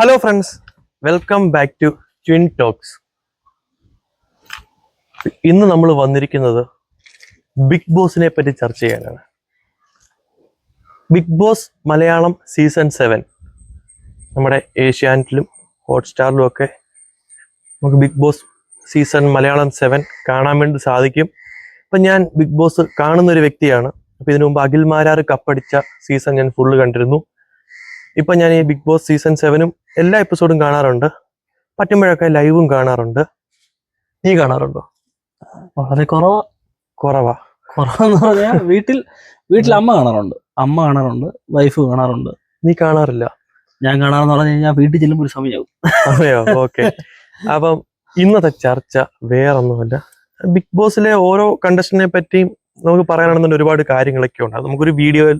Hello friends welcome back to twin talks ഇന്ന് നമ്മൾ വന്നിരിക്കുന്നത് ബിഗ് ബോസിനെ പറ്റി ചർച്ച ചെയ്യാനാണ്. Big boss Malayalam season seven നമ്മുടെ ഏഷ്യാനെറ്റിലും ഹോട്ട്സ്റ്റാറിലും ഒക്കെ നമുക്ക് big boss season Malayalam seven കാണാൻ വേണ്ടി സാധിക്കും. അപ്പം ഞാൻ ബിഗ് ബോസ് കാണുന്ന ഒരു വ്യക്തിയാണ്. അപ്പം ഇതിനു മുമ്പ് അഖിൽ മാരാർ കപ്പടിച്ച സീസൺ ഞാൻ ഫുള്ള് കണ്ടിരുന്നു. ഇപ്പം ഞാൻ ഈ ബിഗ് ബോസ് സീസൺ സെവനും എല്ലാ എപ്പിസോഡും കാണാറുണ്ട്. പറ്റുമ്പോഴൊക്കെ ലൈവും കാണാറുണ്ട്. നീ കാണാറുണ്ടോ? വളരെ കുറവാ. കുറവാ. കുറവെന്ന് പറഞ്ഞാൽ വീട്ടിൽ വീട്ടിൽ അമ്മ കാണാറുണ്ട്. അമ്മ കാണാറുണ്ട് വൈഫ് കാണാറുണ്ട്. നീ കാണാറില്ല? ഞാൻ കാണാറെന്ന് പറഞ്ഞു കഴിഞ്ഞാൽ വീട്ടിൽ ചെല്ലുമ്പോൾ ഒരു സമയമാവും സമയോ ഓക്കെ അപ്പം ഇന്നത്തെ ചർച്ച വേറൊന്നുമല്ല. ബിഗ് ബോസിലെ ഓരോ കണ്ടസ്റ്റന്റിനെ പറ്റിയും നമുക്ക് പറയാനാണെന്നുണ്ടെങ്കിൽ ഒരുപാട് കാര്യങ്ങളൊക്കെ ഉണ്ട് അത് നമുക്കൊരു വീഡിയോയിൽ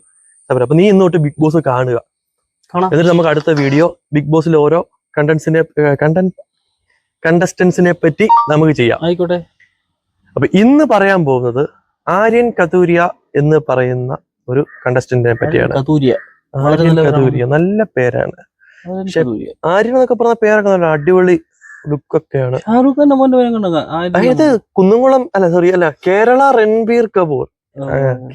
അപ്പൊ നീ ഇന്നോട്ട് ബിഗ് ബോസ് കാണുക. കാണാം. എന്നിട്ട് നമുക്ക് അടുത്ത വീഡിയോ ബിഗ് ബോസിലെ ഓരോ കണ്ടന്റ്സിനെ കണ്ടന്റ് കണ്ടസ്റ്റൻസിനെ പറ്റി നമുക്ക് ചെയ്യാം. ആയിക്കോട്ടെ. അപ്പൊ ഇന്ന് പറയാൻ പോകുന്നത് ആര്യൻ കതൂരിയ എന്ന് പറയുന്ന ഒരു കണ്ടസ്റ്റന്റിനെ പറ്റിയാണ്. കതൂരിയ. നല്ല പേരാണ്. കതൂരിയ നല്ല. ആര്യൻ എന്നൊക്കെ പറഞ്ഞ പേരൊക്കെ നല്ല അടിപൊളി ലുക്കൊക്കെയാണ് ഷാറൂഖ് ഖാന്റെ മോന്റെ പേരും കണ്ടോ അതായത് കുന്നുംകുളം അല്ല സോറി അല്ല കേരള രൺബീർ കപൂർ.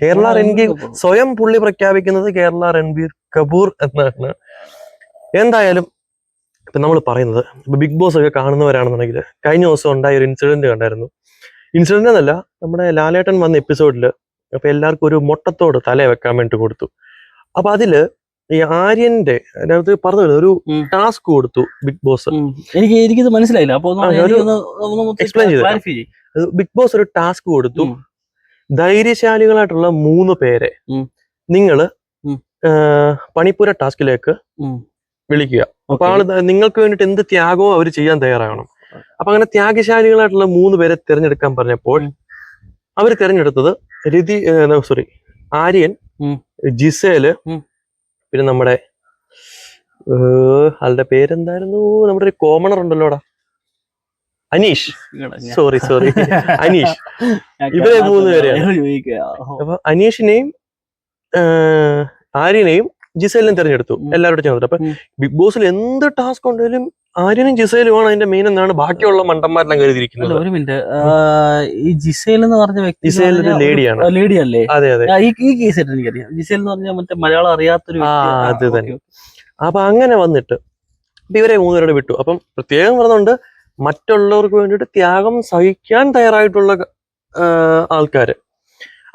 കേരള രൺബീർ സ്വയം പുള്ളി പ്രഖ്യാപിക്കുന്നത് കേരള രൺബീർ കപൂർ എന്നാണ്. എന്തായാലും ഇപ്പൊ നമ്മൾ പറയുന്നത് ഇപ്പൊ ബിഗ് ബോസ് ഒക്കെ കാണുന്നവരാണെന്നുണ്ടെങ്കിൽ കഴിഞ്ഞ ദിവസം ഉണ്ടായ ഒരു ഇൻസിഡന്റ് കണ്ടായിരുന്നു. ഇൻസിഡന്റ് എന്നല്ല നമ്മുടെ ലാലേട്ടൻ വന്ന എപ്പിസോഡിൽ അപ്പൊ എല്ലാവർക്കും ഒരു മുട്ടത്തോട് തല വെക്കാൻ വേണ്ടി കൊടുത്തു. അപ്പൊ അതിൽ ഈ ആര്യന്റെ അതായത് പറഞ്ഞു ഒരു ടാസ്ക് കൊടുത്തു ബിഗ് ബോസ്. എനിക്ക് എനിക്കിത് മനസ്സിലായില്ല. അപ്പൊ എക്സ്പ്ലെയിൻ ചെയ്തു. ബിഗ് ബോസ് ഒരു ടാസ്ക് കൊടുത്തു. ധൈര്യശാലികളായിട്ടുള്ള മൂന്ന് പേരെ നിങ്ങൾ. പണിപ്പുര ടാസ്കിലേക്ക് വിളിക്കുക അപ്പൊ. ആൾ നിങ്ങൾക്ക് വേണ്ടിട്ട് എന്ത് ത്യാഗവും അവർ ചെയ്യാൻ തയ്യാറാകണം അപ്പൊ അങ്ങനെ ത്യാഗശാലികളായിട്ടുള്ള മൂന്ന് പേരെ തിരഞ്ഞെടുക്കാൻ പറഞ്ഞപ്പോൾ. അവർ തിരഞ്ഞെടുത്തത് രതി സോറി ആര്യൻ. ജിസേൽ പിന്നെ നമ്മുടെ ആളുടെ പേരെന്തായിരുന്നു നമ്മുടെ ഒരു കോമണർ ഉണ്ടല്ലോടാ അനീഷ്. Sorry sorry Aneesh. ഇവരെ മൂന്ന് പേരെയാണ്. അപ്പൊ അനീഷിനെയും ആര്യനെയും ജിസേലിനും തിരഞ്ഞെടുത്തു. എല്ലാവരോടും എല്ലാവരും ചേർന്നിട്ട് അപ്പൊ ബിഗ് ബോസിൽ എന്ത് ടാസ്ക് ഉണ്ടെങ്കിലും ആര്യനും ജിസേലുമാണ് അതിന്റെ മെയിൻ എന്നാണ് ബാക്കിയുള്ള മണ്ടന്മാരെല്ലാം കരുതിയിരിക്കുന്നത് ഒരു മിനിറ്റ് ഈ ജിസേൽ എന്ന് പറഞ്ഞ വ്യക്തി ജിസേൽ ഒരു ലേഡിയാണ്. ലേഡി അല്ലേ അതെ അതെ. ഈ കേസ് എനിക്കറിയാം. ജിസേൽ എന്ന് പറഞ്ഞാൽ മറ്റേ മലയാളം അറിയാത്തൊരു. അത് തന്നെ. അപ്പൊ അങ്ങനെ വന്നിട്ട് ഇവരെ മൂന്നുപേരോട് വിട്ടു. അപ്പം പ്രത്യേകം പറഞ്ഞുകൊണ്ട് മറ്റുള്ളവർക്ക് വേണ്ടിയിട്ട് ത്യാഗം സഹിക്കാൻ തയ്യാറായിട്ടുള്ള ആൾക്കാർ ആൾക്കാര്.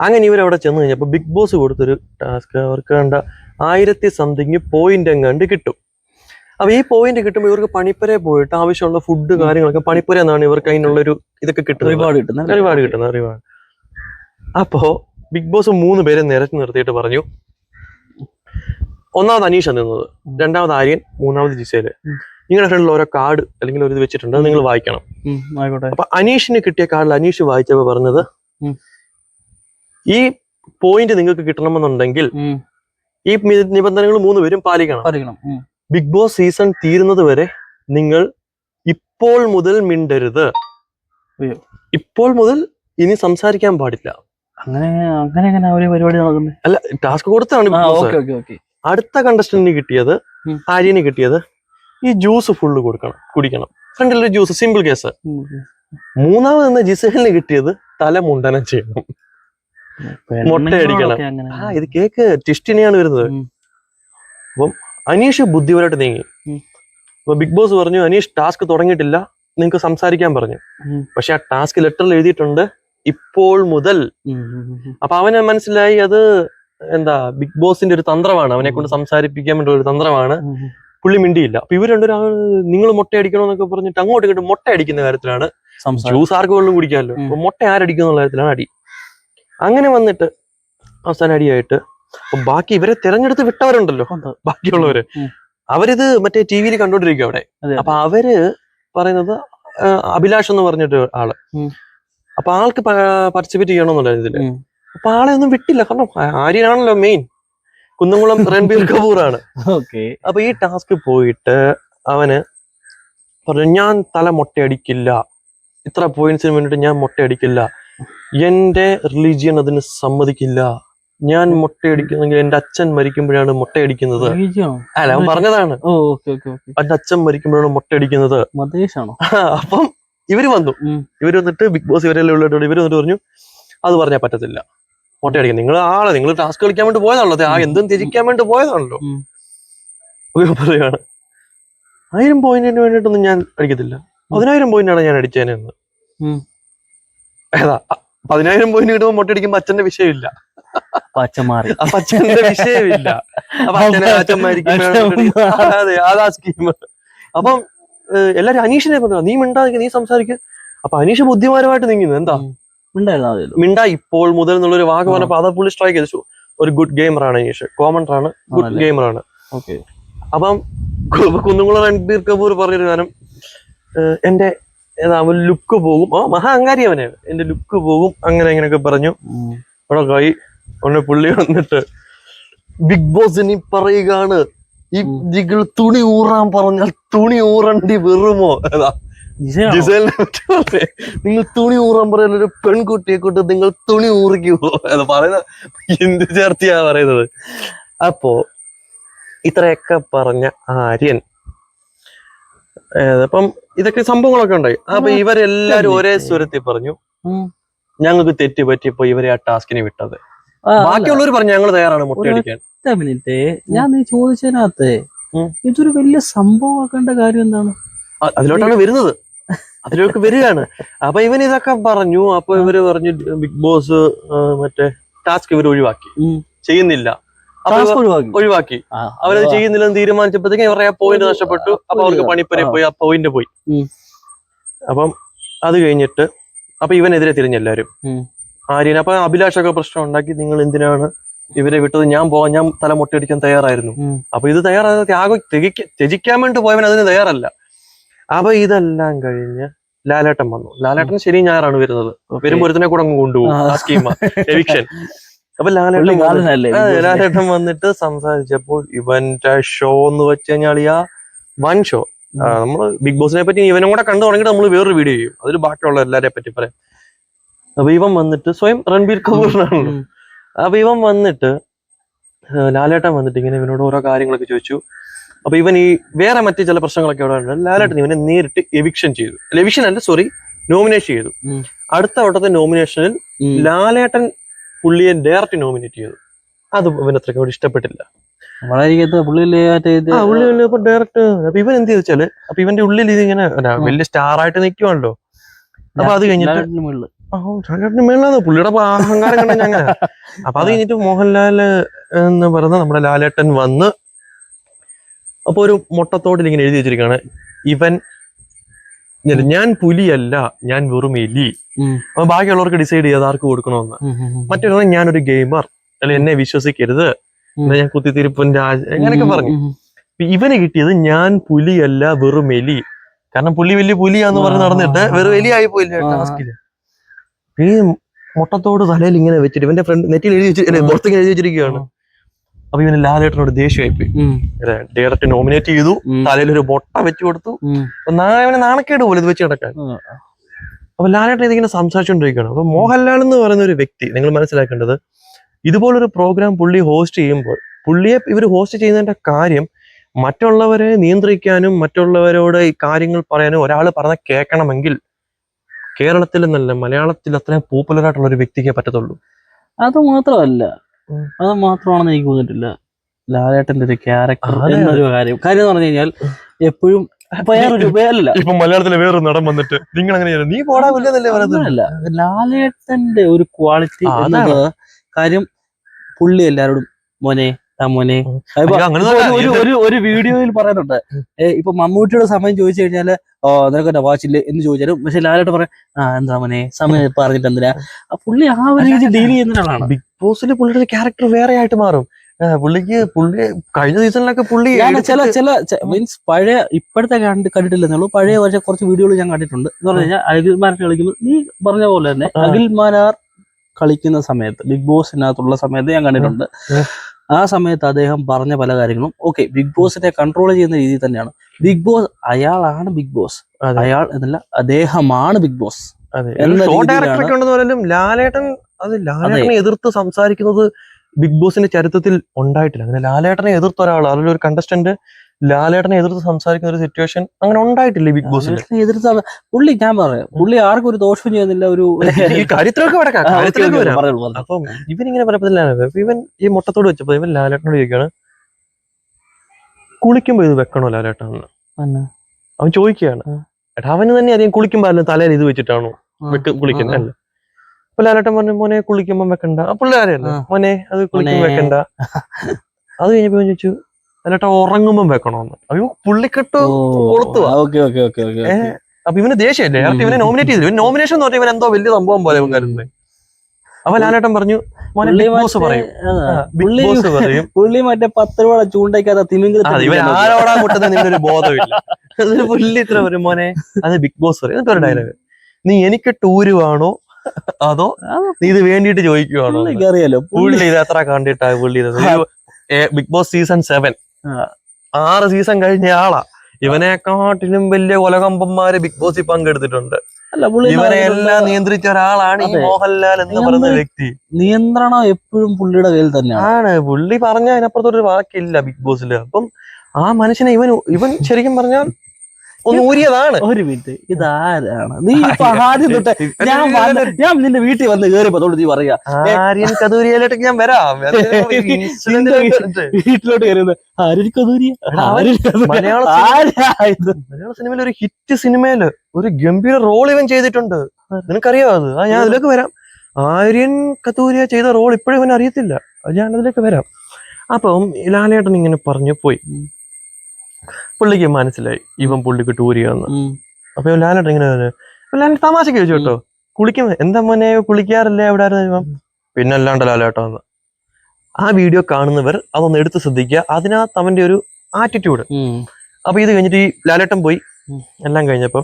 അങ്ങനെ ഇവരവിടെ ചെന്ന് കഴിഞ്ഞപ്പോൾ ബിഗ് ബോസ് കൊടുത്തൊരു ടാസ്ക് അവർക്ക് കണ്ട ആയിരത്തി സംതിങ് പോയിന്റ് എങ്ങാണ്ട് കിട്ടും. അപ്പൊ ഈ പോയിന്റ് കിട്ടുമ്പോൾ ഇവർക്ക് പണിപ്പുര പോയിട്ട് ആവശ്യമുള്ള ഫുഡ് കാര്യങ്ങളൊക്കെ പണിപ്പുര എന്നാണ് ഇവർക്ക് അതിനുള്ള ഒരു ഇതൊക്കെ കിട്ടുന്നത്. ഒരുപാട് കിട്ടുന്നത് ഒരുപാട് കിട്ടുന്നത് ഒരുപാട് അപ്പോൾ ബിഗ് ബോസ് മൂന്ന് പേരെ നിരത്തി നിർത്തിയിട്ട് പറഞ്ഞു ഒന്നാമത് അനീഷ നിന്നത് രണ്ടാമത് ആര്യൻ മൂന്നാമത് ജിസേൽ. നിങ്ങളുടെ ഫ്രണ്ടിൽ ഓരോ കാർഡ് അല്ലെങ്കിൽ ഒരു ഇത് വെച്ചിട്ടുണ്ട് അത് നിങ്ങൾ വായിക്കണം. ആയിക്കോട്ടെ. അപ്പൊ അനീഷിന് കിട്ടിയ കാർഡിൽ അനീഷ് വായിച്ചപ്പോ പറഞ്ഞത് ഈ പോയിന്റ് നിങ്ങൾക്ക് കിട്ടണമെന്നുണ്ടെങ്കിൽ ഈ നിബന്ധനകൾ മൂന്ന് പേരും പാലിക്കണം. പാലിക്കണം. ബിഗ് ബോസ് സീസൺ തീരുന്നത് വരെ നിങ്ങൾ ഇപ്പോൾ മുതൽ മിണ്ടരുത്. ഇപ്പോൾ മുതൽ ഇനി സംസാരിക്കാൻ പാടില്ല. അങ്ങനെ അങ്ങനെ അങ്ങനെ ഒരു പരിപാടി നടക്കുന്നത് അല്ല ടാസ്ക് കൊടുത്താണ് അടുത്ത കണ്ടസ്റ്റന്റിന് കിട്ടിയത്. ആര്യന് കിട്ടിയത് ഈ ജ്യൂസ് ഫുള്ള് കൊടുക്കണം കുടിക്കണം. ഫ്രണ്ടിലൊരു ജ്യൂസ് സിമ്പിൾ കേസ് മൂന്നാമത് നിന്ന് ജിസേലിന് കിട്ടിയത് തല മുണ്ടനം ചെയ്യണം. മുട്ടയടിക്കണം. ആ ഇത് കേക്ക് ടിസ്റ്റിനെയാണ് വരുന്നത്. അപ്പം അനീഷ് ബുദ്ധിപരമായിട്ട് നീങ്ങി. അപ്പൊ ബിഗ് ബോസ് പറഞ്ഞു അനീഷ് ടാസ്ക് തുടങ്ങിയിട്ടില്ല. നിങ്ങക്ക് സംസാരിക്കാൻ പറഞ്ഞു. പക്ഷെ ആ ടാസ്ക് ലെറ്ററിൽ എഴുതിയിട്ടുണ്ട് ഇപ്പോൾ മുതൽ. അപ്പൊ അവന് മനസ്സിലായി അത് എന്താ ബിഗ് ബോസിന്റെ ഒരു തന്ത്രമാണ്. അവനെ കൊണ്ട് സംസാരിപ്പിക്കാൻ വേണ്ടി ഒരു തന്ത്രമാണ്. പുള്ളി മിണ്ടിയില്ല. അപ്പൊ ഇവർ രണ്ടുപേരും നിങ്ങൾ മുട്ട അടിക്കണമെന്നൊക്കെ പറഞ്ഞിട്ട് അങ്ങോട്ട് ഇങ്ങോട്ട് മുട്ട അടിക്കുന്ന കാര്യത്തിലാണ് ജ്യൂസ് ആർക്ക് വെള്ളം കുടിക്കാമല്ലോ. അപ്പൊ മുട്ട ആരടിക്കും എന്നുള്ള കാര്യത്തിലാണ് അടി. അങ്ങനെ വന്നിട്ട് അവസാന അടിയായിട്ട് ബാക്കി ഇവരെ തിരഞ്ഞെടുത്ത് വിട്ടവരുണ്ടല്ലോ. ബാക്കിയുള്ളവര്. അവരിത് മറ്റേ ടി വിയിൽ കണ്ടോണ്ടിരിക്കും അവിടെ. അപ്പൊ അവർ പറയുന്നത് അഭിലാഷ് എന്ന് പറഞ്ഞിട്ട് ആൾ. അപ്പൊ ആൾക്ക് പാർട്ടിസിപ്പേറ്റ് ചെയ്യണമെന്നുണ്ടായിരുന്നു ഇതിൽ. അപ്പൊ ആളെ ഒന്നും വിട്ടില്ല. കാരണം ആര്യനാണല്ലോ മെയിൻ. കുന്നംകുളം രൺബീർ കപൂർ ആണ് ഓക്കെ. അപ്പൊ ഈ ടാസ്ക് പോയിട്ട് അവന് പറഞ്ഞു ഞാൻ തല മൊട്ടയടിക്കില്ല. ഇത്ര പോയിന്റ്സിന് വേണ്ടിട്ട് ഞാൻ മൊട്ടയടിക്കില്ല. എന്റെ റിലീജിയൻ അതിന് സമ്മതിക്കില്ല. ഞാൻ മുട്ടയടിക്കുന്നെങ്കിൽ എന്റെ അച്ഛൻ മരിക്കുമ്പോഴാണ് മുട്ടയടിക്കുന്നത്. അല്ല അവൻ പറഞ്ഞതാണ്. എന്റെ അച്ഛൻ മരിക്കുമ്പോഴാണ് മുട്ടയടിക്കുന്നത്. അപ്പം ഇവർ വന്നു. ഇവർ വന്നിട്ട് ബിഗ് ബോസ് ഇവരെല്ലാം ഉള്ളവരോട് ഇവർ വന്നിട്ട് പറഞ്ഞു അത് പറഞ്ഞാൽ പറ്റത്തില്ല. മുട്ടയടിക്കാൻ. നിങ്ങൾ ആളെ നിങ്ങൾ ടാസ്ക് കളിക്കാൻ വേണ്ടി പോയതാണല്ലോ. ആ. എന്തും ത്യജിക്കാൻ വേണ്ടി പോയതാണല്ലോ. പറയാണ് ആയിരം പോയിന്റിന് വേണ്ടിയിട്ടൊന്നും ഞാൻ അടിക്കത്തില്ല. പതിനായിരം പോയിന്റാണ് ഞാൻ അടിച്ചേനെന്ന് ഉം. ഏതാ? പതിനായിരം പോയിന്റ് കിട്ടുമ്പോൾ മുട്ടയടിക്കുമ്പോ അച്ഛന്റെ വിഷയമില്ല. അച്ഛന്റെ വിഷയമില്ല. അപ്പൊ അച്ഛനെ അച്ഛൻ മരിക്കുമ്പോഴാണ് അതെ അതാ സ്കീം അപ്പം എല്ലാരും അനീഷിനെ പറഞ്ഞു നീ മിണ്ടാതിരിക്കുക നീ സംസാരിക്കും. അപ്പൊ അനീഷ് ബുദ്ധിമാരമായിട്ട് നീങ്ങുന്നു. എന്താ? മിണ്ട ഇപ്പോൾ മുതൽ എന്നുള്ളൊരു വാക്ക് ആ. പറഞ്ഞപ്പോ അതാ പുള്ളി സ്ട്രൈക്ക് ചെയ്തു. ഒരു ഗുഡ് ഗെയിമറാണ് ഈഷ് കോമണ്ടർ ആണ് ഗുഡ്? ഗെയിമറാണ് അപ്പം കുന്നുംകുളം രൺബീർ കപൂർ പറഞ്ഞൊരു കാര്യം ഏഹ്, എന്റെ ഏതാ ലുക്ക് പോകും. ഓ മഹാ അങ്കാരി അവനാണ് എന്റെ ലുക്ക് പോകും. അങ്ങനെ അങ്ങനെയൊക്കെ പറഞ്ഞു. അവിടെ കൈ ഒന്ന് പുള്ളി വന്നിട്ട് ബിഗ് ബോസ് ഇനി പറയുകയാണ്. ഈ. നിങ്ങൾ തുണി ഊറാൻ പറഞ്ഞാൽ തുണി ഊറണ്ടി വെറുമോ ഏതാ. ജിസേലിനെ നിങ്ങൾ തുണി ഊറാൻ പറയുന്ന ഒരു പെൺകുട്ടിയെ കൊണ്ട് നിങ്ങൾ തുണി ഊറിക്കുമോ എന്ന് പറയുന്ന എന്ത് ചേർത്തിയാ പറയുന്നത്? അപ്പോ ഇത്രയൊക്കെ പറഞ്ഞ ആര്യൻ അപ്പം ഇതൊക്കെ സംഭവങ്ങളൊക്കെ ഉണ്ടായി. അപ്പൊ ഇവരെല്ലാരും ഒരേ സ്വരത്തിൽ പറഞ്ഞു ഞങ്ങൾക്ക് തെറ്റ് പറ്റിയപ്പോ ഇവരെ ആ ടാസ്കിന് വിട്ടത്. ബാക്കിയുള്ളവർ പറഞ്ഞു ഞങ്ങൾ തയ്യാറാണ് മുട്ടയടിക്കാൻ. മിനിറ്റ്. ഞാൻ നീ ചോദിച്ചതിനകത്ത് ഇതൊരു വലിയ സംഭവമാക്കേണ്ട കാര്യം എന്താണ്? അതിലോട്ടാണ് വരുന്നത്. അതിലേക്ക് വരികയാണ്. അപ്പൊ ഇവൻ ഇതൊക്കെ പറഞ്ഞു. അപ്പൊ ഇവർ പറഞ്ഞു ബിഗ് ബോസ് മറ്റേ ടാസ്ക് ഇവർ ഒഴിവാക്കി. ചെയ്യുന്നില്ല. ഒഴിവാക്കി. അവരത് ചെയ്യുന്നില്ലെന്ന് തീരുമാനിച്ചപ്പോഴത്തേക്കും ഇവരുടെ ആ പോയിന്റ് നഷ്ടപ്പെട്ടു. അപ്പൊ അവർക്ക് പണിപ്പരെ പോയി ആ പോയിന്റ് പോയി. അപ്പം അത് കഴിഞ്ഞിട്ട് അപ്പൊ ഇവനെതിരെ തിരിഞ്ഞെല്ലാരും. ആര്യൻ അപ്പൊ അഭിലാഷൊക്കെ പ്രശ്നം ഉണ്ടാക്കി. നിങ്ങൾ എന്തിനാണ് ഇവരെ വിട്ടത്? ഞാൻ പോവാൻ ഞാൻ തല മുട്ടയടിക്കാൻ തയ്യാറായിരുന്നു. അപ്പൊ ഇത് തയ്യാറായത് ത്യാഗം ത്യജിക്കാൻ വേണ്ടി പോയവൻ അതിന് തയ്യാറല്ല. അപ്പൊ ഇതെല്ലാം കഴിഞ്ഞ് ലാലേട്ടൻ വന്നു. ലാലേട്ടൻ ശരി ഞായറാണ് വരുന്നത്. Okay. വരുമ്പോ ഒരുത്തനെ കൂടെ അങ്ങ് കൊണ്ടുപോകും ആ. ആ സ്കീമ എവിക്ഷൻ അപ്പൊ ലാലേട്ടൻ ലാലേട്ടൻ വന്നിട്ട് സംസാരിച്ചപ്പോൾ ഇവന്റെ ഷോ എന്ന് വെച്ച് കഴിഞ്ഞാൽ ആ വൺ ഷോ നമ്മൾ ബിഗ് ബോസിനെ പറ്റി ഇവനും കൂടെ കണ്ടു തുടങ്ങിയിട്ട് നമ്മൾ വേറൊരു വീഡിയോ ചെയ്യും. അതിൽ ബാക്കിയുള്ള എല്ലാരെ പറ്റി പറയാം. അപ്പൊ ഇവൻ വന്നിട്ട് സ്വയം രൺബീർ കപൂറിനാണല്ലോ. ഉം. അപ്പൊ ഇവൻ വന്നിട്ട് ലാലേട്ടൻ വന്നിട്ട് ഇങ്ങനെ ഇവനോട് ഓരോ കാര്യങ്ങളൊക്കെ ചോദിച്ചു. അപ്പൊ ഇവൻ ഈ വേറെ മറ്റു ചില പ്രശ്നങ്ങളൊക്കെ ഇവിടെ ഉണ്ട്. ലാലേട്ടൻ ഇവനെ നേരിട്ട് എവിക്ഷൻ ചെയ്തു. എവിക്ഷൻ അല്ല സോറി നോമിനേഷൻ ചെയ്തു. അടുത്ത വട്ടത്തെ നോമിനേഷനിൽ ലാലേട്ടൻ പുള്ളിയെ ഡയറക്റ്റ് നോമിനേറ്റ് ചെയ്തു. അത് ഇവൻ അത്രയ്ക്ക് അവിടെ ഇഷ്ടപ്പെട്ടില്ല. ഡയറക്റ്റ് അപ്പൊ ഇവൻ എന്ത് വെച്ചാൽ അപ്പൊ ഇവന്റെ ഉള്ളിൽ ഇത് ഇങ്ങനെ വലിയ സ്റ്റാർ ആയിട്ട് നിൽക്കുവാണല്ലോ അപ്പൊ അത് കഴിഞ്ഞിട്ട് മേളാണ് പുള്ളിയുടെ അഹങ്കാരം കണ്ട ഞങ്ങനെ അപ്പൊ അത് കഴിഞ്ഞിട്ട് മോഹൻലാൽ എന്ന് പറയുന്ന നമ്മുടെ ലാലേട്ടൻ വന്ന് അപ്പൊ ഒരു മുട്ടത്തോട്ടിൽ ഇങ്ങനെ എഴുതി വെച്ചിരിക്കുകയാണ് ഇവൻ ഞാൻ- പുലിയല്ല ഞാൻ വെറും എലി. അപ്പൊ ബാക്കിയുള്ളവർക്ക് ഡിസൈഡ് ചെയ്ത് ആർക്ക് കൊടുക്കണമെന്ന്. മറ്റൊരു ഞാനൊരു ഗെയിമർ അല്ലെ എന്നെ വിശ്വസിക്കരുത്. ഞാൻ കുത്തിത്തിരിപ്പൻ രാജ അങ്ങനെയൊക്കെ പറഞ്ഞു. ഇവന് കിട്ടിയത് ഞാൻ പുലിയല്ല വെറും എലി. കാരണം പുലി വലിയ പുലിയാന്ന് പറഞ്ഞ് നടന്നിട്ട് വെറും എലി ആയി പോയില്ല. ടാസ്കിൽ ഈ മുട്ടത്തോട് തലയിൽ ഇങ്ങനെ വെച്ചിട്ട് ഇവന്റെ ഫ്രണ്ട് നെറ്റിൽ എഴുതി വെച്ചിട്ട് പുറത്തേക്ക് എഴുതി വെച്ചിരിക്കുകയാണ്. അപ്പൊ ഇവന് ലാലേട്ടനോട് ദേഷ്യമായി പോയി ഡയറക്റ്റ് നോമിനേറ്റ് ചെയ്തു. തലയിൽ ഒരു ബൊട്ട വെച്ചു കൊടുത്തു. അവന് നാണക്കേട് പോലെ ഇത് വെച്ച് കിടക്കാൻ. അപ്പൊ ലാലേട്ടൻ ഇതിങ്ങനെ സംസാരിച്ചുകൊണ്ടിരിക്കുകയാണ് അപ്പൊ മോഹൻലാൽ എന്ന് പറയുന്ന ഒരു വ്യക്തി നിങ്ങൾ മനസ്സിലാക്കേണ്ടത് ഇതുപോലൊരു പ്രോഗ്രാം പുള്ളി ഹോസ്റ്റ് ചെയ്യുമ്പോൾ പുള്ളിയെ ഇവർ ഹോസ്റ്റ് ചെയ്യുന്നതിന്റെ കാര്യം മറ്റുള്ളവരെ നിയന്ത്രിക്കാനും മറ്റുള്ളവരോട് ഈ കാര്യങ്ങൾ പറയാനും ഒരാൾ പറഞ്ഞ കേൾക്കണമെങ്കിൽ കേരളത്തിൽ എന്നല്ല മലയാളത്തിൽ അത്രയും പോപ്പുലർ ആയിട്ടുള്ള ഒരു വ്യക്തിക്കേ പറ്റത്തുള്ളൂ. അത് മാത്രമല്ല. അത് മാത്രമാണെന്ന് എനിക്ക് തോന്നിട്ടില്ല ലാലേട്ടന്റെ ഒരു ക്യാരക്ടർ. എന്നൊരു കാര്യം. കാര്യം എന്ന് പറഞ്ഞു കഴിഞ്ഞാൽ എപ്പോഴും വേറൊരു വേറല്ല ഇപ്പൊ മലയാളത്തിലെ വേറൊരു നടൻ വന്നിട്ട് നിങ്ങൾ അങ്ങനെ നീ പോടാ അങ്ങനല്ല ലാലേട്ടന്റെ ഒരു ക്വാളിറ്റി കാര്യം പുള്ളി എല്ലാരോടും മോനെ മോനെ. ഒരു- ഒരു വീഡിയോയിൽ പറയുന്നുണ്ട്. ഇപ്പൊ മമ്മൂട്ടിയുടെ സമയം ചോദിച്ചു കഴിഞ്ഞാൽ ഓ നിനക്ക് വാച്ചില്ലേ എന്ന് ചോദിച്ചാലും പക്ഷെ ലാലോട്ട് പറയാം ആ എന്താ മോനെ സമയം പറഞ്ഞിട്ട് എന്തിനാ? പുള്ളി ആ ഒരു രീതി ഡീൽ ചെയ്യുന്ന ആളാണ് ബിഗ് ബോസിലെ പുള്ളിയുടെ ക്യാരക്ടർ വേറെ ആയിട്ട് മാറും. പുള്ളിക്ക് പുള്ളി കഴിഞ്ഞ സീസണിലൊക്കെ പുള്ളി ഞാൻ ചില ചില മീൻസ് പഴയ ഇപ്പോഴത്തെ കണ്ട് കണ്ടിട്ടില്ലെന്നുള്ളൂ. പഴയ പക്ഷേ കുറച്ച് വീഡിയോകൾ ഞാൻ കണ്ടിട്ടുണ്ട്. എന്ന് പറഞ്ഞു കഴിഞ്ഞാൽ അഖിൽമാരൊക്കെ കളിക്കുമ്പോൾ നീ പറഞ്ഞ പോലെ തന്നെ. അഖിൽമാരാർ കളിക്കുന്ന സമയത്ത് ബിഗ് ബോസിനകത്തുള്ള സമയത്ത് ഞാൻ കണ്ടിട്ടുണ്ട്. ആ സമയത്ത് അദ്ദേഹം പറഞ്ഞ പല കാര്യങ്ങളും. ഓക്കെ ബിഗ് ബോസിനെ കൺട്രോൾ ചെയ്യുന്ന രീതി തന്നെയാണ്. ബിഗ് ബോസ് അയാളാണ് ബിഗ് ബോസ്. അയാൾ എന്നല്ല അദ്ദേഹമാണ് ബിഗ് ബോസ് ലാലേട്ടൻ അത് ലാലേട്ടനെ എതിർത്ത് സംസാരിക്കുന്നത് ബിഗ് ബോസിന്റെ ചരിത്രത്തിൽ ഉണ്ടായിട്ടില്ല. അങ്ങനെ ലാലേട്ടനെ എതിർത്ത ഒരാൾ അതിലൊരു കണ്ടസ്റ്റന്റ് ലാലേട്ടനെ എതിർത്ത് സംസാരിക്കുന്ന ഒരു സിറ്റുവേഷൻ അങ്ങനെ ഉണ്ടായിട്ടില്ല ബിഗ് ബോസ് എതിർത്ത് പുള്ളി ഞാൻ പറയാം. പുള്ളി ആർക്കും ഒരു ദോഷവും ചെയ്യുന്നില്ല ഒരു കാര്യത്തിലൊക്കെ പറഞ്ഞോളൂ. അപ്പം ഇവൻ ഇങ്ങനെ ഇവൻ ഈ മുട്ടത്തോട് വെച്ചപ്പോ ഇവൻ ലാലേട്ടനോട് ചോദിക്കുകയാണ് കുളിക്കുമ്പോ ഇത് വെക്കണോ ലാലേട്ടൻ. അവൻ ചോദിക്കുകയാണ്. എടാ അവന് തന്നെ അറിയാം കുളിക്കുമ്പോ അല്ല തലയിൽ ഇത് വെച്ചിട്ടാണോ കുളിക്കുന്നത്. അല്ല? അപ്പൊ ലാലേട്ടൻ പറഞ്ഞു മോനെ കുളിക്കുമ്പോ വെക്കണ്ട. ആ പിള്ളേരല്ലേ. മോനെ അത് കുളിക്കുമ്പോ വെക്കണ്ട. അത് കഴിഞ്ഞപ്പോ ചോദിച്ചു ലാലേട്ടൻ ഉറങ്ങുമ്പോ വെക്കണോന്ന്. അയ്യോ പുള്ളിക്കെട്ട് കൊടുത്തു ഓക്കേ, ഓക്കേ, ഓക്കേ, ഓക്കേ. അപ്പൊ ഇവന് ദേഷ്യല്ലേ ഡയറക്റ്റ് ഇവനെ നോമിനേറ്റ് ചെയ്തു ഇവൻ നോമിനേഷൻ എന്ന് പറഞ്ഞാൽ ഇവൻ എന്തോ വലിയ സംഭവം പോലെ ഇവൻ കരുതുന്നത് അപ്പൊ ലാലേട്ടൻ പറഞ്ഞു ബിഗ് ബോസ് പറയും. ബിഗ് ബോസ് പറയും. പുള്ളി മറ്റേ പത്ത് രൂപ ചൂണ്ടയ്ക്കാതെ ആ, ഇവൻ ആരോടാ മുട്ടുന്ന നിന്നൊരു ബോധമില്ല. പുള്ളി ഇത്ര വരും മോനെ അത് ബിഗ് ബോസ് പറയും. എന്നിട്ട് ഒരു ഡയലോഗ് നീ എനിക്ക് ടൂര് വേണോ അതോ നീ ഇത് വേണ്ടിയിട്ട് ചോദിക്കുവാണോ. അറിയാലോ പുള്ളി ഇത് എത്ര കണ്ടിട്ടാ പുള്ളി ഇത്? Big boss season seven. ആറ് സീസൺ കഴിഞ്ഞ ആളാ. ഇവനെക്കാട്ടിലും വലിയ കൊലകമ്പന്മാര് ബിഗ് ബോസിൽ പങ്കെടുത്തിട്ടുണ്ട്. ഇവനെ എല്ലാം നിയന്ത്രിച്ച ഒരാളാണ് ഈ. മോഹൻലാൽ എന്ന് പറയുന്ന വ്യക്തി. നിയന്ത്രണം എപ്പോഴും പുള്ളിയുടെ കയ്യിൽ തന്നെയാണ്. ആണ്. പുള്ളി പറഞ്ഞ അതിനപ്പുറത്തൊരു വാക്കില്ല ബിഗ് ബോസിൽ അപ്പം ആ മനുഷ്യനെ ഇവൻ ഇവൻ ശരിക്കും പറഞ്ഞാൽ ഊരിയതാണ്. ഒരു മിനിറ്റ്. ഇതാരാണ്? നീ ആദ്യം തൊട്ട് ഞാൻ ഞാൻ നിന്റെ വീട്ടിൽ വന്ന് കേറിയപ്പോ തൊട്ട് നീ പറയാ ആര്യൻ ഞാൻ വരാം. വീട്ടിലോട്ട് കയറിയത് ആര്യൻ കതൂരിയ? മലയാള സിനിമയിൽ ഒരു ഹിറ്റ് സിനിമയിൽ ഒരു ഗംഭീര റോൾ ഇവൻ ചെയ്തിട്ടുണ്ട്. നിനക്കറിയാം അത്? ആ ഞാൻ അതിലേക്ക് വരാം. ആര്യൻ കത്തൂരിയ ചെയ്ത റോൾ ഇപ്പോഴും ഇവൻ അറിയത്തില്ല ഞാൻ അതിലേക്ക് വരാം. അപ്പം ലാലേട്ടൻ ഇങ്ങനെ പറഞ്ഞു പോയി. പുള്ളിക്ക് മനസ്സിലായി ഇവൻ പുള്ളിക്ക് ടൂർ ചെയ്യാന്ന്. അപ്പൊ ലാലോട്ട് ഇങ്ങനെ പറഞ്ഞു. തമാശ തമാശക്ക് ചോദിച്ചു കേട്ടോ കുളിക്കുമ്പോ എന്താ മോനെ കുളിക്കാറില്ലേ അവിടെ ആയിരുന്നു പിന്നെ അല്ലാണ്ട് ലാലേട്ടാന്ന് ആ വീഡിയോ കാണുന്നവർ അതൊന്ന് എടുത്ത് ശ്രദ്ധിക്കുക. അതിനകത്ത് അവന്റെ ഒരു ആറ്റിറ്റ്യൂഡ് അപ്പൊ ഇത് കഴിഞ്ഞിട്ട് ഈ ലാലേട്ടൻ പോയി. എല്ലാം കഴിഞ്ഞപ്പോ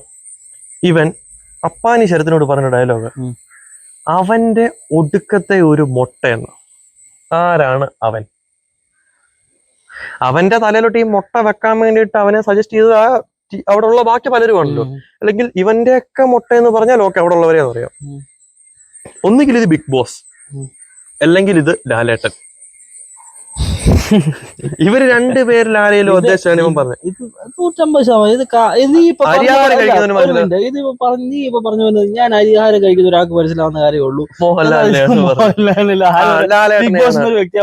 ഇവൻ അപ്പാനി ശരത്തിനോട് പറഞ്ഞ ഡയലോഗ് അവന്റെ ഒടുക്കത്തെ ഒരു മൊട്ടയെന്ന്. ആരാണ് അവൻ? അവന്റെ തലയിലോട്ട് ഈ മുട്ട വെക്കാൻ വേണ്ടിയിട്ട് അവനെ സജസ്റ്റ് ചെയ്ത ആ അവിടെ ഉള്ള ബാക്കി പലരും ഉണ്ടല്ലോ അല്ലെങ്കിൽ ഇവന്റെ ഒക്കെ മുട്ട എന്ന് പറഞ്ഞാൽ ഓക്കെ അവിടെ ഉള്ളവരെ അറിയാം ഒന്നുകിൽ ഇത് ബിഗ് ബോസ് അല്ലെങ്കിൽ ഇത് ലാലേട്ടൻ. ഇവർ രണ്ടുപേരിൽ ആരെങ്കിലും ഉദ്ദേശിച്ചാണ് ഇവൻ പറഞ്ഞത് ഇത് നൂറ്റമ്പത് ശതമാനം. ഇത് കാ- ഇത് ഇപ്പൊ പറഞ്ഞ അരിയാഹാരം പോലെ- കഴിക്കുന്നവന് അല്ല, ഒരു മിനിറ്റ്. ഇത് ഇപ്പൊ പറഞ്ഞ നീ ഇപ്പൊ പറഞ്ഞു വന്നത് ഞാൻ അരിഹാരം കഴിക്കുന്ന ഒരാൾക്ക് മനസ്സിലാവുന്ന കാര്യമേ ഉള്ളൂ. മോഹൻലാലിനെ ആ, ആരും- ബിഗ്. ബോസ് വ്യക്തി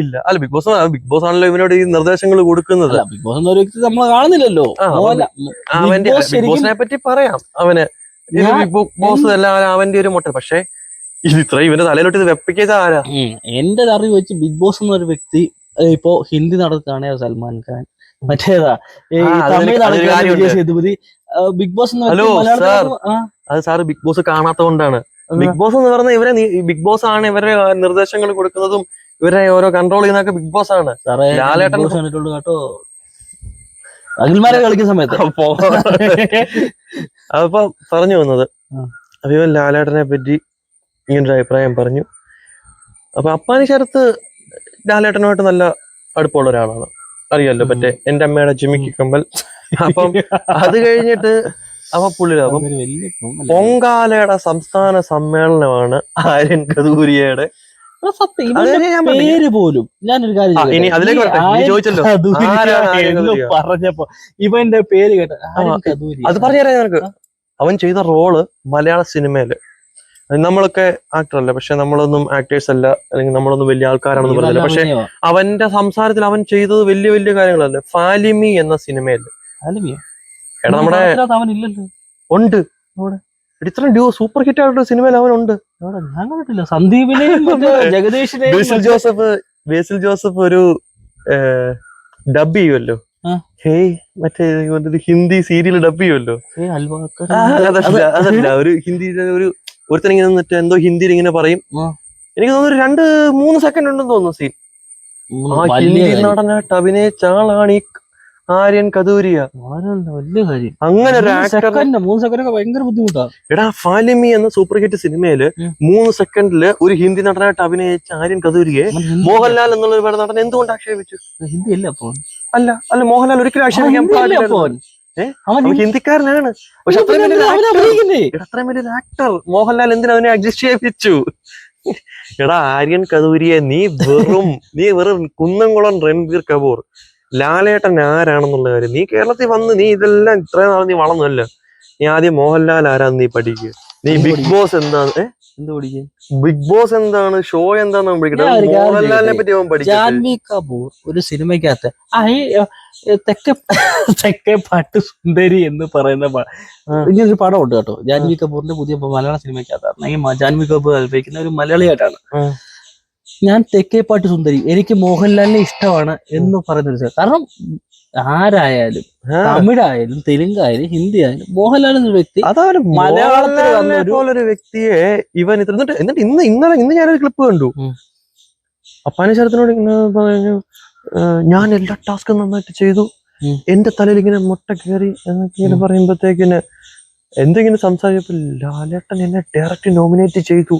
ഇല്ല. അല്ല ബിഗ് ബോസ് ബിഗ് ബോസ് ആണല്ലോ ഇവനോട് ഈ നിർദ്ദേശങ്ങൾ കൊടുക്കുന്നത്. അല്ല ബിഗ് ബോസ് എന്നൊരു വ്യക്തി നമ്മൾ കാണുന്നില്ലല്ലോ. ആ, മോഹൻലാ- അവന്റെ ബിഗ് ബോസ് ബിഗ് ശരിക്കും ബോസിനെ പറ്റി പറയാം. അവന് ഇത് ഞാൻ- ബിഗ് ബോസ് അല്ല അവന്റെ ഒരു മുട്ട പക്ഷേ ഇത്ര ഇവന്റെ തലയിലോട്ട് ഇത് വെപ്പിക്കത് ആരാ. എന്റെ അറിവ് വെച്ച് ബിഗ് ബോസ് എന്നൊരു വ്യക്തി ഇപ്പോ ഹിന്ദി നടക്കുകയാണ് സൽമാൻ ഖാൻ. മറ്റേതാ? ഈ Tamil Sethupathi. Big boss hello, sir. അത് സാറ് ബിഗ് ബോസ് കാണാത്തത് കൊണ്ടാണ്. ബിഗ് ബോസ് എന്ന് പറഞ്ഞ ഇവരെ ബിഗ് ബോസ് ആണ് ഇവരെ നിർദ്ദേശങ്ങൾ കൊടുക്കുന്നതും ഇവരെ ഓരോ കൺട്രോൾ ചെയ്യുന്നതൊക്കെ ബിഗ് ബോസ് ആണ്. ലാലേട്ടൻ- കണ്ടിട്ടുള്ളൂ കേട്ടോ. അഖിൽമാരെ കളിക്കുന്ന സമയത്ത്. അപ്പോ പറഞ്ഞു വന്നത്. അപ്പൊ ഇവൻ ലാലേട്ടനെ പറ്റി ഇങ്ങനൊരു അഭിപ്രായം പറഞ്ഞു. അപ്പൊ അപ്പാനി ശരത്ത് ലാലേട്ടനുമായിട്ട് നല്ല അടുപ്പമുള്ള ഒരാളാണ്. അറിയാലോ. മറ്റേ എന്റെ അമ്മയുടെ ജിമിക്ക് കമ്പൽ. അപ്പം അത് കഴിഞ്ഞിട്ട് അപ്പൊ പുള്ളി അപ്പം? പൊങ്കാലയുടെ സംസ്ഥാന സമ്മേളനമാണ് ആര്യൻ കദൂരിയയുടെ. പേര് പോലും ഞാനൊരു കാര്യം? പറഞ്ഞപ്പോ ഇവന്റെ പേര് കേട്ട. അത് പറഞ്ഞുതരാം നിനക്ക്. അവൻ ചെയ്ത റോൾ മലയാള സിനിമയിൽ നമ്മളൊക്കെ ആക്ടർ അല്ല? പക്ഷെ നമ്മളൊന്നും ആക്ടേഴ്സ് അല്ല. അല്ലെങ്കിൽ നമ്മളൊന്നും വലിയ ആൾക്കാരാണെന്ന് പറഞ്ഞില്ല. പക്ഷെ അവന്റെ സംസാരത്തിൽ അവൻ ചെയ്തത് വലിയ വലിയ കാര്യങ്ങളല്ലേ? ഫാലിമി എന്ന സിനിമയിൽ. അലമിയോ? എടാ നമ്മുടെ ഉണ്ട്. ഇത്രയും ഡ്യൂ സൂപ്പർ ഹിറ്റ് ആയിട്ടുള്ള സിനിമയിൽ അവൻ ഉണ്ട്? ഞാൻ കണ്ടിട്ടില്ല. സന്ദീപിനെയും മറ്റേ ബേസിൽ ജോസഫ് ബേസിൽ ജോസഫ് ഒരു ഡബ് ചെയ്യുമല്ലോ ഹേയ് മറ്റേ ഹിന്ദി സീരിയൽ ഡബ് ചെയ്യുമല്ലോ അതല്ല ഒരു ഹിന്ദി ഒരു ഒരുത്തൻ ഇങ്ങനെ നിന്നിട്ട് എന്തോ ഹിന്ദിയിൽ ഇങ്ങനെ പറയും എനിക്ക് തോന്നുന്നു രണ്ട് മൂന്ന് സെക്കൻഡ് ഉണ്ടെന്ന് തോന്നുന്നു സീൻ ആ ഹിന്ദി നടനായിട്ട് അഭിനയിച്ച ആളാണ് ഈ ആര്യൻ കദൂരിയ അങ്ങനെ ഒരു ആക്ടർ എടാ ഫാലിമി എന്ന സൂപ്പർ ഹിറ്റ് സിനിമയിൽ മൂന്ന് സെക്കൻഡിൽ ഒരു ഹിന്ദി നടനായിട്ട് അഭിനയിച്ച ആര്യൻ കദൂരിയെ അവൻ മോഹൻലാൽ എന്നുള്ള ഒരു നടൻ എന്തുകൊണ്ട് ആക്ഷേപിച്ചു? ഹിന്ദി അല്ല അല്ല അല്ല മോഹൻലാൽ ഒരിക്കലും ആക്ഷേപിക്കാൻ പാടില്ല? അവൻ ഹിന്ദിക്കാരനാണ്. പക്ഷെ അത്രയും വലിയൊരു ആക്ടർ മോഹൻലാൽ എന്തിനാ അവനെ അഡ്ജസ്റ്റ് ചെയ്യിപ്പിച്ചു? എടാ ആര്യൻ കദൂരിയെ നീ വെറും നീ വെറും കുന്നംകുളം രൺബീർ കപൂർ. ലാലേട്ടൻ ആരാണെന്നുള്ള കാര്യം. നീ കേരളത്തിൽ വന്ന് നീ ഇതെല്ലാം ഇത്രയും നാൾ നീ വളർന്നല്ലോ നീ ആദ്യം മോഹൻലാൽ ആരാന്ന് നീ പഠിക്കുക നീ ബിഗ് ബോസ് എന്താണ് ഏ? ബിഗ് ബോസ് എന്താണ് ഷോ എന്താണ്? മോഹൻലാലിനെ പറ്റി അവൻ ജാൻവി കപൂർ ഒരു സിനിമയ്ക്കകത്ത് ആ ഈ തെക്കേ തെക്കേ പാട്ട് സുന്ദരി എന്ന് പറയുന്ന ഇങ്ങനൊരു പടം ഉണ്ട് കേട്ടോ. ജാൻവി കപൂറിന്റെ പുതിയ മലയാള സിനിമയ്ക്കകത്താണ്. ഈ ജാൻവി കപൂർ കൽപ്പിക്കുന്ന ഒരു മലയാളിയായിട്ടാണ്. ഞാൻ തെക്കേ പാട്ട് സുന്ദരി എനിക്ക് മോഹൻലാലിനെ ഇഷ്ടമാണ് എന്ന് പറയുന്ന ഒരു സ- കാരണം ആരായാലും തമിഴായാലും തെലുങ്കായാലും ഹിന്ദി ആയാലും മോഹൻലാൽ എന്ന വ്യക്തി അതാണ് മലയാളത്തിൽ പോലൊരു വ്യക്തിയെ ഇവൻ ഇത്ര എന്നിട്ട് എന്നിട്ട് ഇന്ന് ഇന്നലെ ഇന്ന് ഞാനൊരു ക്ലിപ്പ് കണ്ടു. അപ്പാനെ അപ്പാനി ശരത്തിനോട് ഇങ്ങനെ പറഞ്ഞു ഞാൻ എല്ലാ ടാസ്കും നന്നായിട്ട് ചെയ്തു. എന്റെ തലയിൽ ഇങ്ങനെ മുട്ട കയറി എന്നൊക്കെ ഇങ്ങനെ പറയുമ്പോഴത്തേക്കിന് എന്തെങ്കിലും സംസാരിച്ചപ്പോ ലാലേട്ടൻ എന്നെ ഡയറക്റ്റ് നോമിനേറ്റ് ചെയ്തു.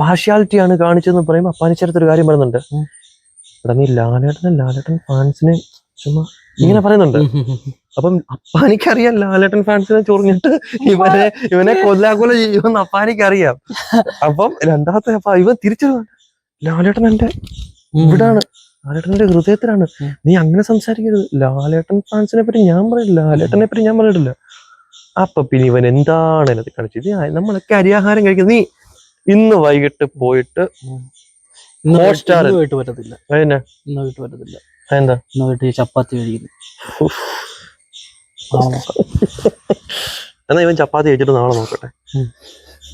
പാർഷ്യാലിറ്റി ആണ് കാണിച്ചതെന്ന് പറയുമ്പോൾ അപ്പാനിച്ചേരത്തൊരു കാര്യം പറയുന്നുണ്ട്. എടാ നീ ലാലേട്ടനെ ലാലേട്ടൻ ഫാൻസിനെ ചുമ്മാ ഇങ്ങനെ പറയുന്നുണ്ട്. അപ്പം അപ്പാനിക്കറിയാം ലാലേട്ടൻ ഫാൻസിനെ ചൊറിഞ്ഞിട്ട് ഇവനെ ഇവനെ കൊല്ലാകൊല ചെയ്യുമെന്ന് അപ്പാനിക്കറിയാം. അപ്പം രണ്ടാമത്തെ അപ്പ ഇവൻ തിരിച്ചു ലാലേട്ടൻ എന്റെ ഇവിടാണ്. ലാലേട്ടന്റെ ഹൃദയത്തിലാണ്. നീ അങ്ങനെ സംസാരിക്കരുത്. ലാലേട്ടൻ ഫാൻസിനെ പറ്റി ഞാൻ പറയില്ല ലാലേട്ടനെ പറ്റി ഞാൻ പറഞ്ഞിട്ടില്ല അപ്പൊ പിന്നെ ഇവൻ എന്താണ് എന്നത് കാണിച്ചത് നമ്മളൊക്കെ അരിയാഹാരം കഴിക്കുന്നത് നീ ഇന്ന് വൈകിട്ട് പറ്റത്തില്ല പോയിട്ട് പറ്റത്തില്ല എന്താ വീട്ടിൽ ചപ്പാത്തി കഴിക്കുന്നു? എന്നാ ഇവൻ ചപ്പാത്തി കഴിച്ചിട്ട് നാളെ നോക്കട്ടെ.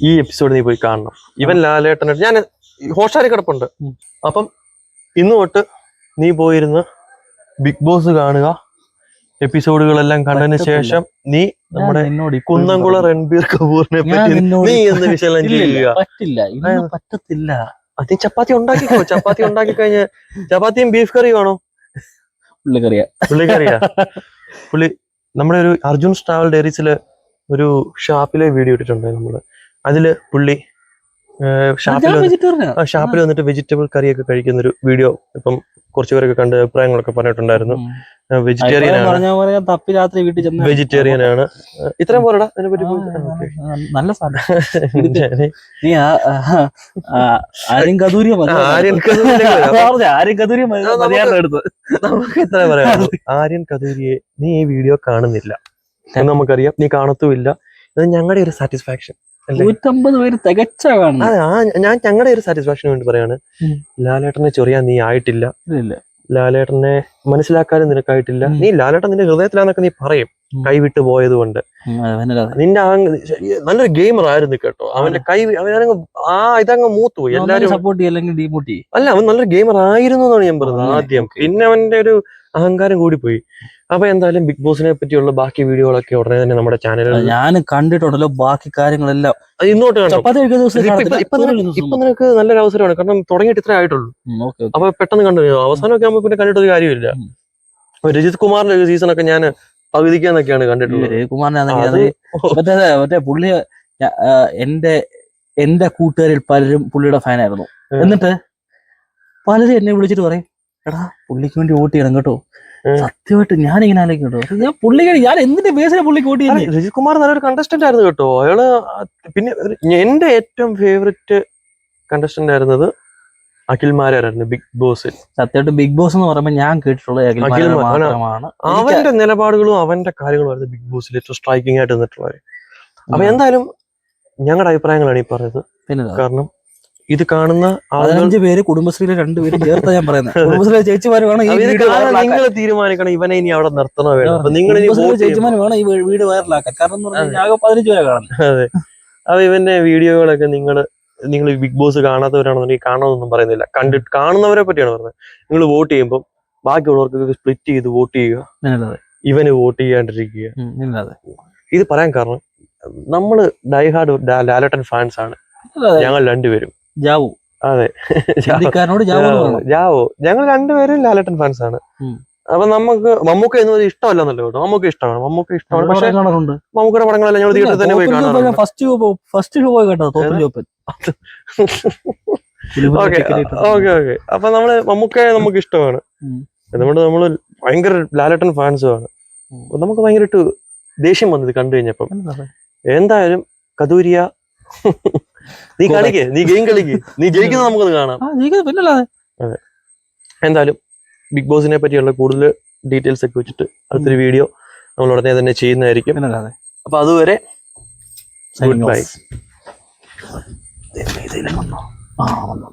ഈ എപ്പിസോഡ് നീ പോയി കാണണം. ഇവൻ ലാലേട്ടനായിട്ട് ഞാൻ ഹോഷാരി കിടപ്പുണ്ട്. അപ്പം ഇന്ന് തൊട്ട് നീ പോയിരുന്ന് ബിഗ് ബോസ് കാണുക. എപ്പിസോഡുകളെല്ലാം കണ്ടതിന് ശേഷം നീ നമ്മുടെ കുന്നംകുള. രൺബീർ കപൂറിനെ പറ്റി നീ എന്ന വിശകലനം ചെയ്യുക? പറ്റില്ല? പറ്റത്തില്ല. അത് ചപ്പാത്തി ഉണ്ടാക്കിക്കോ. ചപ്പാത്തി ഉണ്ടാക്കി കഴിഞ്ഞ ചപ്പാത്തിയും ബീഫ് കറിയും ആണോ? പുള്ളിക്കറിയാ. പുള്ളിക്കറിയാ. പുള്ളി നമ്മുടെ ഒരു അർജുൻ ട്രാവൽ ഡയറീസിലെ ഒരു ഷാപ്പിലെ വീഡിയോ ഇട്ടിട്ടുണ്ട് നമ്മൾ. അതിൽ പുള്ളി ഷാപ്പിൽ ഷാപ്പിൽ വന്നിട്ട് വെജിറ്റബിൾ കറിയൊക്കെ കഴിക്കുന്ന ഒരു വീഡിയോ ഇപ്പം കുറച്ചു പേരൊക്കെ കണ്ട് അഭിപ്രായങ്ങളൊക്കെ പറഞ്ഞിട്ടുണ്ടായിരുന്നു. വെജിറ്റേറിയൻ ആണ്. പോലെ തപ്പി രാത്രി വീട്ടിൽ ചെന്ന് വെജിറ്റേറിയൻ ആണ്. ഇത്രയും പോരടാ അതിനെ പറ്റി. ആ, നല്ല ആര്യൻ കദൂരിയ ആര്യൻ കദൂരിയ നമുക്ക് പറയാം ആര്യൻ കദൂരിയെ നീ ഈ വീഡിയോ കാണുന്നില്ല. നമുക്കറിയാം. നീ കാണത്തുമില്ല. ഇത് ഞങ്ങളുടെ ഒരു സാറ്റിസ്ഫാക്ഷൻ നൂറ്റമ്പത് പേര് തികച്ച ആ ഞാൻ ഞങ്ങളുടെ ഒരു സാറ്റിസ്ഫാക്ഷന് വേണ്ടി പറയാണ്. ലാലേട്ടനെ ചൊറിയാൻ നീ ആയിട്ടില്ല. ലാലേട്ടനെ മനസ്സിലാക്കാനും നിനക്കായിട്ടില്ല. നീ ലാലേട്ടൻ നിന്റെ ഹൃദയത്തിലാന്നൊക്കെ നീ പറയും. കൈവിട്ട് പോയത് കൊണ്ട് നിന്റെ നല്ലൊരു ഗെയിമർ ആയിരുന്നു കേട്ടോ. അവന്റെ കൈ അവനങ്ങ് ആ ഇതങ്ങ് മൂത്തുപോയി എല്ലാരും സപ്പോർട്ട് അല്ലെങ്കിൽ അല്ല അവൻ നല്ലൊരു ഗെയിമർ ആയിരുന്നു എന്നാണ് ഞാൻ പറഞ്ഞത് ആദ്യം. പിന്നെ അവന്റെ ഒരു അഹങ്കാരം കൂടിപ്പോയി അപ്പൊ എന്തായാലും ബിഗ് ബോസിനെ പറ്റിയുള്ള ബാക്കി വീഡിയോകളൊക്കെ ഉടനെ തന്നെ നമ്മുടെ ചാനലിൽ ഞാൻ കണ്ടിട്ടുണ്ടല്ലോ ബാക്കി കാര്യങ്ങളെല്ലാം. ഇന്നോട്ട് ഇപ്പൊ- നിനക്ക് നല്ലൊരു അവസരമാണ്. കാരണം തുടങ്ങിയിട്ട് ഇത്ര ആയിട്ടുള്ളൂ. അപ്പൊ പെട്ടെന്ന് കണ്ടു അവസാനമൊക്കെ ആകുമ്പോ പിന്നെ കണ്ടിട്ടൊരു കാര്യമില്ല. രജിത് കുമാറിന്റെ ഒരു സീസണൊക്കെ ഞാൻ പകുതിക്കാന്നൊക്കെയാണ് കണ്ടിട്ടുള്ളത്. രജിത് അത് മറ്റേ പുള്ളി എന്റെ എന്റെ കൂട്ടുകാരിൽ പലരും പുള്ളിയുടെ ഫാനായിരുന്നു. എന്നിട്ട് പലരും എന്നെ വിളിച്ചിട്ട് പറയും എടാ പുള്ളിക്ക് വേണ്ടി വോട്ട് ചെയ്യണം കേട്ടോ. സത്യമായിട്ട് ഞാൻ ഇങ്ങനെ ആലോചിക്കും കേട്ടോ ഞാൻ പുള്ളിക്ക് ഞാൻ എന്തിന്റെ ബേസിലാണ് പുള്ളിക്ക് വോട്ട് ചെയ്യാൻ ചെയ്യുന്നത് രജിത് കുമാർ നല്ലൊരു കണ്ടസ്റ്റന്റ് ആയിരുന്നു കേട്ടോ. അയാൾ പിന്നെ എന്റെ ഏറ്റവും ഫേവററ്റ് കണ്ടസ്റ്റന്റ് ആയിരുന്നത് അഖിൽമാരായിരുന്നു ബിഗ് ബോസിൽ. സത്യമായിട്ട് ബിഗ് ബോസ് എന്ന് പറയുമ്പോൾ ഞാൻ കേട്ടിട്ടുള്ള അഖിൽ അഖിൽമാരാർ മാത്രമാണ്. അവന്റെ നിലപാടുകളും അവന്റെ കാര്യങ്ങളും ആയിരുന്നു ബിഗ് ബോസിൽ ഏറ്റവും സ്ട്രൈക്കിംഗ് ആയിട്ട് നിന്നിട്ടുള്ളത്. അപ്പൊ എന്തായാലും ഞങ്ങളുടെ അഭിപ്രായങ്ങളാണ് ഈ പറഞ്ഞത് കാരണം ഇത് കാണുന്ന പതിനഞ്ച് പേര് കുടുംബശ്രീയിലെ രണ്ടുപേരും ചേർത്ത ഞാൻ പറയുന്നത് കുടുംബശ്രീ ചേച്ചിമാർ വേണം നിങ്ങൾ തീരുമാനിക്കണം ഇവനെ ഇനി അവിടെ നിർത്തണോ വേണം നിങ്ങൾ ചേച്ചിമാർ വേണം ഈ വീട് വൈറലാക്കാൻ. കാരണം ആകെ പതിനഞ്ച് പേരെ കാണുന്നത് അതെ. അപ്പൊ ഇവന്റെ വീഡിയോകളൊക്കെ നിങ്ങൾ നിങ്ങൾ ബിഗ് ബോസ് കാണാത്തവരാണെന്നുണ്ടെങ്കിൽ കാണണമെന്നൊന്നും പറയുന്നില്ല. കണ്ടിട്ട് കാണുന്നവരെ പറ്റിയാണ് പറഞ്ഞത്. നിങ്ങൾ വോട്ട് ചെയ്യുമ്പോൾ ബാക്കിയുള്ളവർക്കൊക്കെ സ്പ്ലിറ്റ് ചെയ്ത് വോട്ട് ചെയ്യുക. ഇവന് വോട്ട് ചെയ്യാണ്ടിരിക്കുക. ഇത് പറയാൻ കാരണം നമ്മൾ ഡൈഹാർഡ് ലാലട്ടൻ ഫാൻസ് ആണ്. ഞങ്ങൾ രണ്ടുപേരും. ജാവു. അതെ. ഹിന്ദിക്കാരനോട് ജാവു ഞങ്ങൾ രണ്ടുപേരും ലാലട്ടൻ ഫാൻസ് ആണ്. അപ്പൊ നമുക്ക് മമ്മൂക്ക എന്ന് ഇഷ്ടമല്ല ഇഷ്ടമല്ലെന്നല്ലോ കേട്ടോ? മമ്മൂക്ക ഇഷ്ടമാണ്. മമ്മൂക്ക ഇഷ്ടമാണ്. പക്ഷെ മമ്മൂക്കയുടെ പടങ്ങളെല്ലാം ഞങ്ങൾ തിയേറ്ററിൽ തന്നെ പോയി കാണാറുണ്ട്. ഫസ്റ്റ് ഫസ്റ്റ് ഷോ പോയി കേട്ടോ ഓക്കെ ഓക്കെ ഓക്കെ. അപ്പൊ നമ്മൾ മമ്മൂക്ക നമുക്ക് ഇഷ്ടമാണ്. എന്തുകൊണ്ട് അതുകൊണ്ട് നമ്മൾ ഭയങ്കര ലാലട്ടൻ ഫാൻസും ആണ് നമുക്ക് ഭയങ്കരമായിട്ട് ദേഷ്യം വന്നത് കണ്ടു കഴിഞ്ഞപ്പം. എന്തായാലും കദൂരിയ നീ കളിക്ക് നീ ഗെയിം കളിക്ക്. നീ ജയിക്കുന്നത് നമുക്കൊന്ന് കാണാം. ജയിക്കുന്നത് പിന്നല്ലാതെ. എന്തായാലും ബിഗ് ബോസിനെ പറ്റിയുള്ള കൂടുതൽ ഡീറ്റെയിൽസ് ഒക്കെ വെച്ചിട്ട് അടുത്തൊരു വീഡിയോ നമ്മൾ ഉടനെ തന്നെ ചെയ്യുന്നതായിരിക്കും. പിന്നല്ലാതെ. അപ്പൊ അതുവരെ ഗുഡ് ബൈ ആ വന്നു.